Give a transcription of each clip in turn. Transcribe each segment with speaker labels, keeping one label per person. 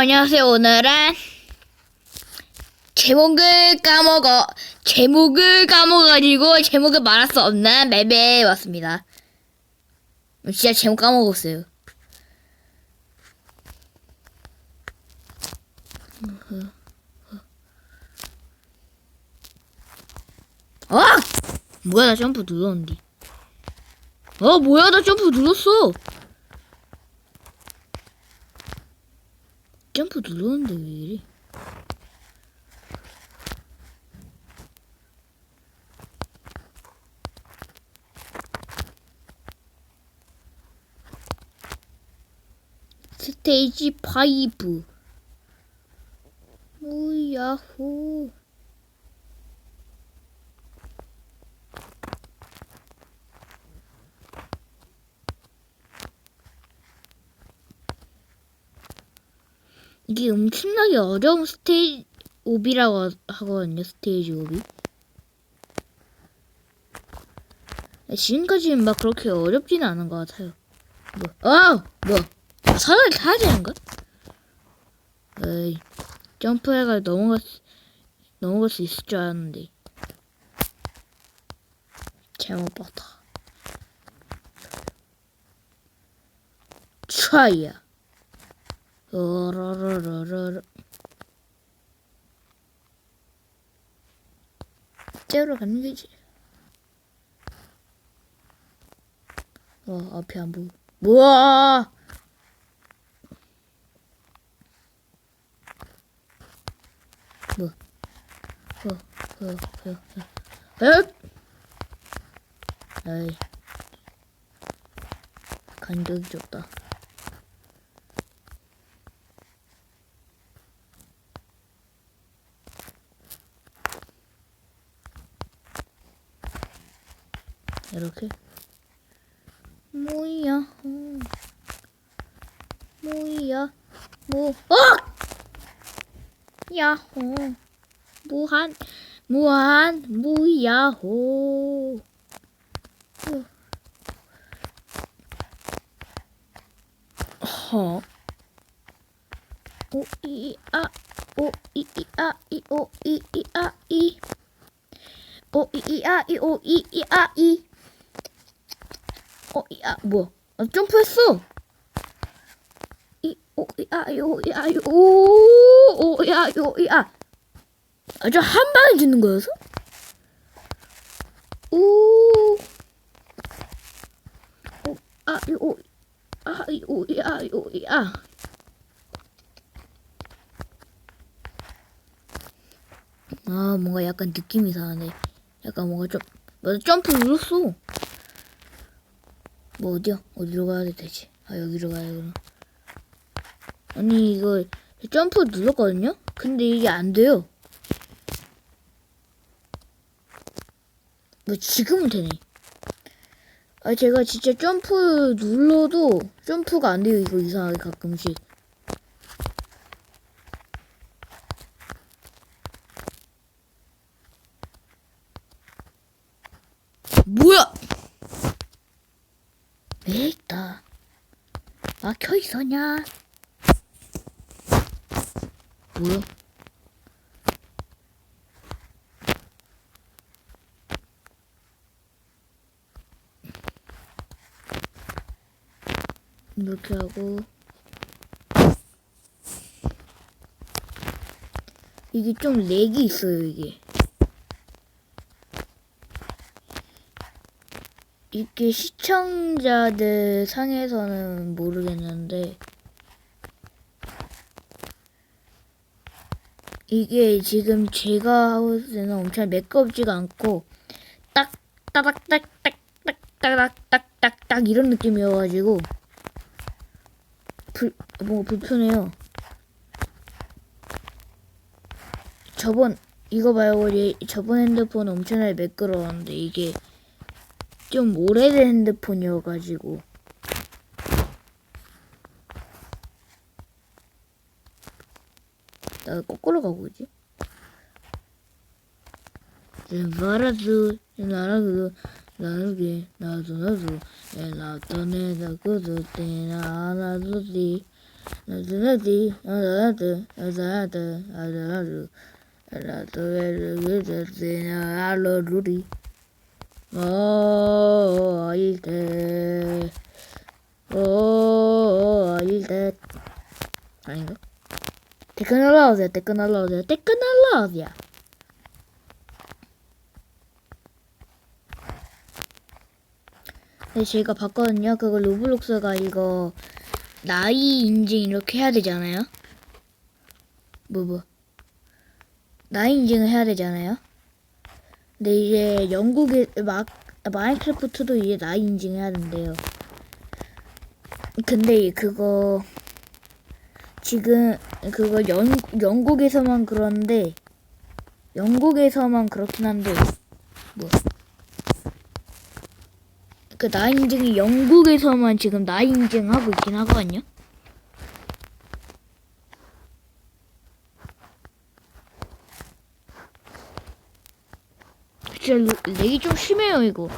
Speaker 1: 안녕하세요. 오늘은 제목을 까먹어 제목을 까먹어가지고 제목을 말할 수 없는 맵에 왔습니다. 진짜 제목 까먹었어요. 아! 뭐야 나 점프 눌렀는데. 어 뭐야 나 점프 눌렀어. 점프 눌렀는데 왜 이래? 스테이지 5 우야호 이게 엄청나게 어려운 스테이지 5이라고 하거든요 스테이지 5이 지금까지는 막 그렇게 어렵지는 않은 것 같아요 뭐, 아! 뭐 사다리 타야 되는가? 에이 점프해가 넘어갈 수, 넘어갈 수 있을 줄 알았는데 잘못 봤다 트라이야 어라라라라 째로 가는 거지. 와 앞에 안 보여. 뭐야! 뭐? 어, 어, 어, 어. 에? 에이. 간격이 좁다 이렇게. 뭐야? 어. 뭐야? 뭐? 어! 야호. 무한 무한 무야호. 허 오이아. 오이아 이 오이아 이. 오이아 이 오이아 이 오이아 뭐 아, 점프했어 이 오이아 이 오이아 이오 오이아 이 오이아 아주 한 방에 짓는 거여서? 오, 오, 아, 이, 오, 아, 이, 오, 이, 아, 이, 오, 이, 아. 아, 뭔가 약간 느낌이 이상하네. 약간 뭔가 좀, 맞아, 점프 눌렀어. 뭐, 어디야? 어디로 가야 되지? 아, 여기로 가야 되구나. 아니, 이거, 점프 눌렀거든요? 근데 이게 안 돼요. 뭐 지금은 되네. 아 제가 진짜 점프 눌러도 점프가 안 돼요 이거 이상하게 가끔씩. 뭐야? 왜 있다? 막혀 있었냐? 뭐야? 이렇게 하고 이게 좀 렉이 있어요 이게 이게 시청자들 상에서는 모르겠는데 이게 지금 제가 하고 있을 때는 엄청 매끄럽지가 않고 딱 따닥딱딱딱딱딱딱딱 이런 느낌이어가지고 불, 뭔가 불편해요. 저번, 이거. 얘, 저번 핸드폰 엄청나게 매끄러웠는데, 이게 좀 오래된 핸드폰이어가지고. 나 거꾸로 가고 있지? 말아도, 나라도, 나르게 나도 나도 내 나도 내 나고도 때나 나도 디 나드나디 나드나드 나드나드 나드나드 나드나드 알로루리 어 일대 어 일대 아닌가? 테크놀로지야 테크놀로지야 테크놀로지야 네, 제가 봤거든요. 그거 로블록스가 이거 나이 인증 이렇게 해야 되잖아요. 뭐 뭐. 나이 인증을 해야 되잖아요. 근데 이제 영국의 마, 마인크래프트도 이제 나이 인증해야 된대요. 근데 그거 지금 그거 영, 영국에서만 그런데 영국에서만 그렇긴 한데 뭐. 그 나이 인증이 영국에서만 지금 나이 인증 하고 있긴 하거든요. 진짜 루- 렉이 좀 심해요 이거.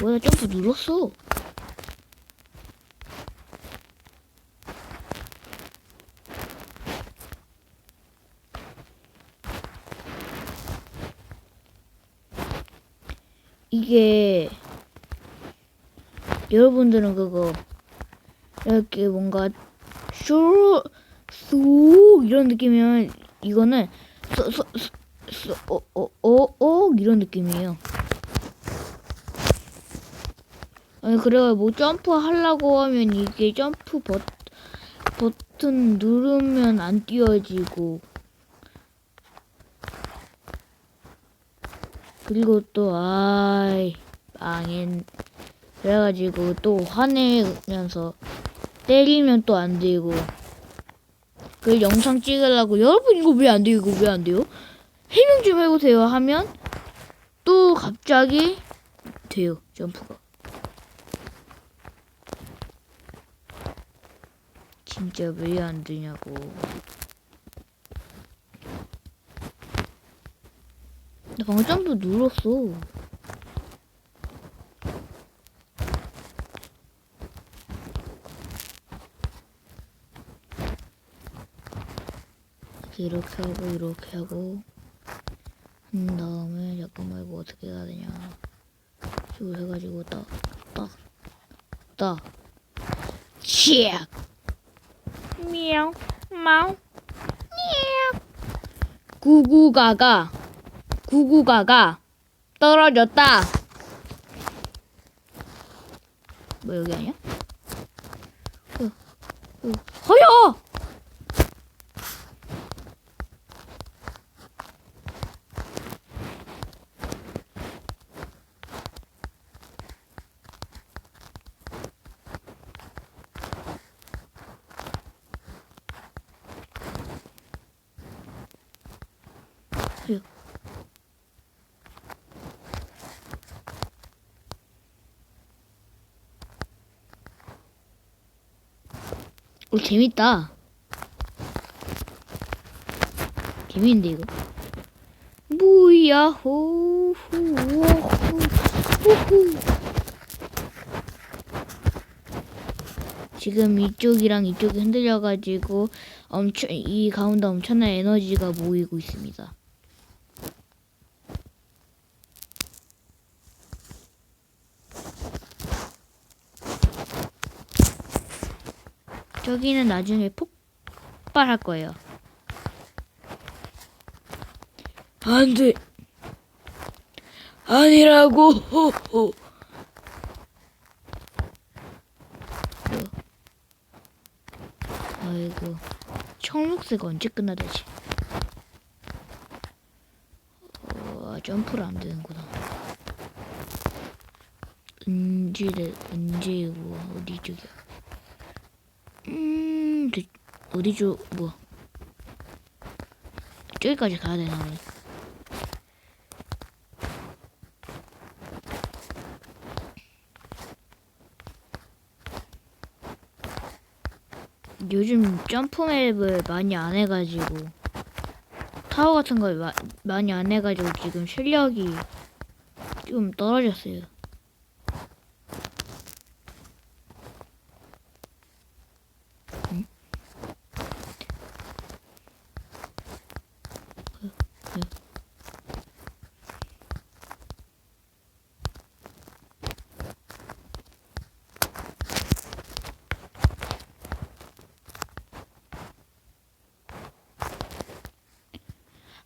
Speaker 1: 뭐야 점프 눌렀어. 이게 여러분들은 그거 이렇게 뭔가 쇼, 쏙 이런 느낌이면 이거는 쏘, 쏘, 쏘, 쏘, 어, 어, 어, 어, 이런 느낌이에요. 아니 그래가 뭐 점프 하려고 하면 이게 점프 버, 버튼 누르면 안 띄워지고. 그리고 또 아이 망했 그래가지고 또 화내면서 때리면 또 안 되고. 그 영상 찍으려고 여러분 이거 왜 안 돼요? 이거 왜 안 돼요 해명 좀 해보세요 하면 또 갑자기 돼요 점프가. 진짜 왜 안 되냐고. 나 방금 점프 눌렀어. 이렇게 하고 이렇게 하고 한 다음에 잠깐만 이거 어떻게 해야 되냐. 이걸 해가지고 딱딱딱. 치악 미야옹 마옹 미야옹 구구가가 구구가가 떨어졌다. 뭐 여기 아니야? 어, 어, 허여! 오 재밌다. 재밌는데 이거. 뭐야 호후 호후 지금 이쪽이랑 이쪽이 흔들려가지고 엄청 이 가운데 엄청난 에너지가 모이고 있습니다. 저기는 나중에 폭발할 거예요. 안 돼. 아니라고. 호호. 아이고. 청록색 언제 끝나되지? 어, 점프를 안 되는구나. 은지대, 은지, 뭐, 어디 쪽이야? 음, 그, 어디죠? 뭐. 저기까지 가야 되나 보네. 요즘 점프맵을 많이 안 해가지고 타워 같은 걸 마, 많이 안 해가지고 지금 실력이 좀 떨어졌어요.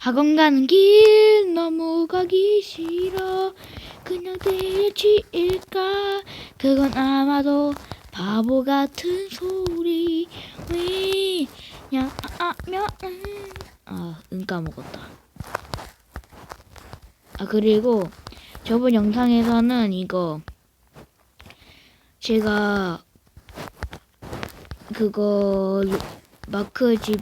Speaker 1: 학원 가는 길 너무 가기 싫어. 그냥 때려치일까? 그건 아마도 바보 같은 소리. 왜냐하면 아은 까먹었다. 아 그리고 저번 영상에서는 이거 제가 그거 마크 집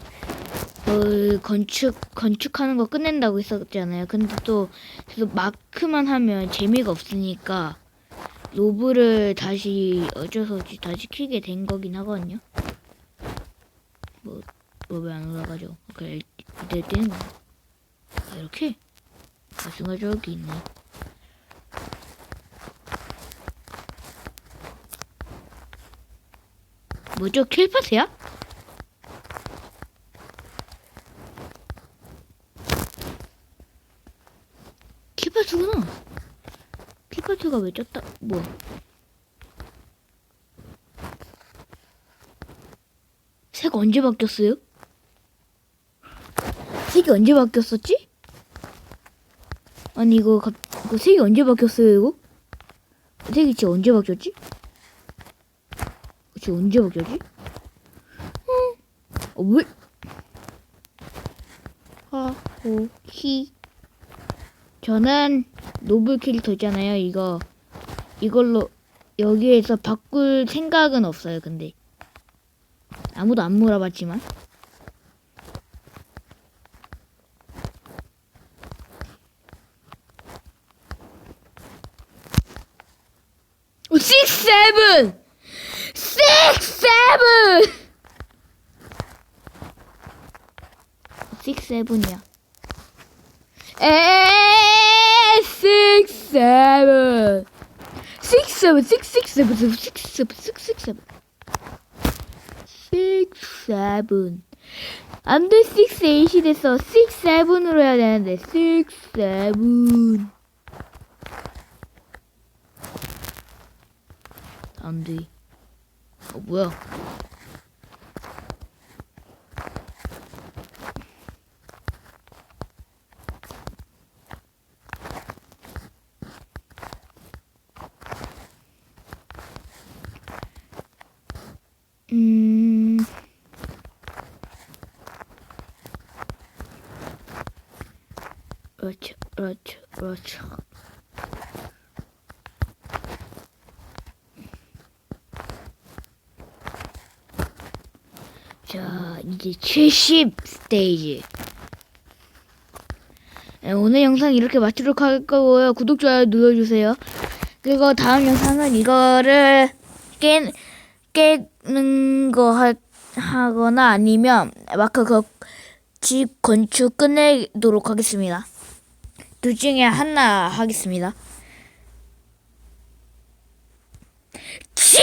Speaker 1: 어, 건축 건축하는 거 끝낸다고 했었잖아요. 근데 또 계속 마크만 하면 재미가 없으니까 로브를 다시 어쩌서지 다시 키게 된 거긴 하거든요. 뭐 로브 안 올라가죠. 그래 이때 뛰는 거. 아, 이렇게 가수가 저기 있네. 뭐죠? 킬파트야? 킬파트구나. 킬파트가 왜 쪘다? 뭐? 색 언제 바뀌었어요? 색이 언제 바뀌었었지? 아니 이거 갑, 이거 색이 언제 바뀌었어요 이거? 색이 진짜 언제 바뀌었지? 진짜 언제 바뀌었지? 어, 왜? 하호 히 저는 노블 캐릭터 있잖아요 이거 이걸로 여기에서 바꿀 생각은 없어요 근데 아무도 안 물어봤지만 오, six, seven! six, seven! six, seven이야. 에, six, seven. six, seven, six, six, seven, seven, six, seven, six, six, seven. six, seven. 안 돼, six, eight이 됐어. six, seven으로 해야 되는데, six, seven. 안 돼. 어, 뭐야. 음. 그렇죠, 그렇죠, 그렇죠. 자, 이제 70 스테이지. 네, 오늘 영상 이렇게 마치도록 할 거고요. 구독, 좋아요 눌러주세요. 그리고 다음 영상은 이거를 깨, 깨는 거 하, 하거나 아니면 마크 그 집 건축 끝내도록 하겠습니다. 둘 중에 하나 하겠습니다. 치!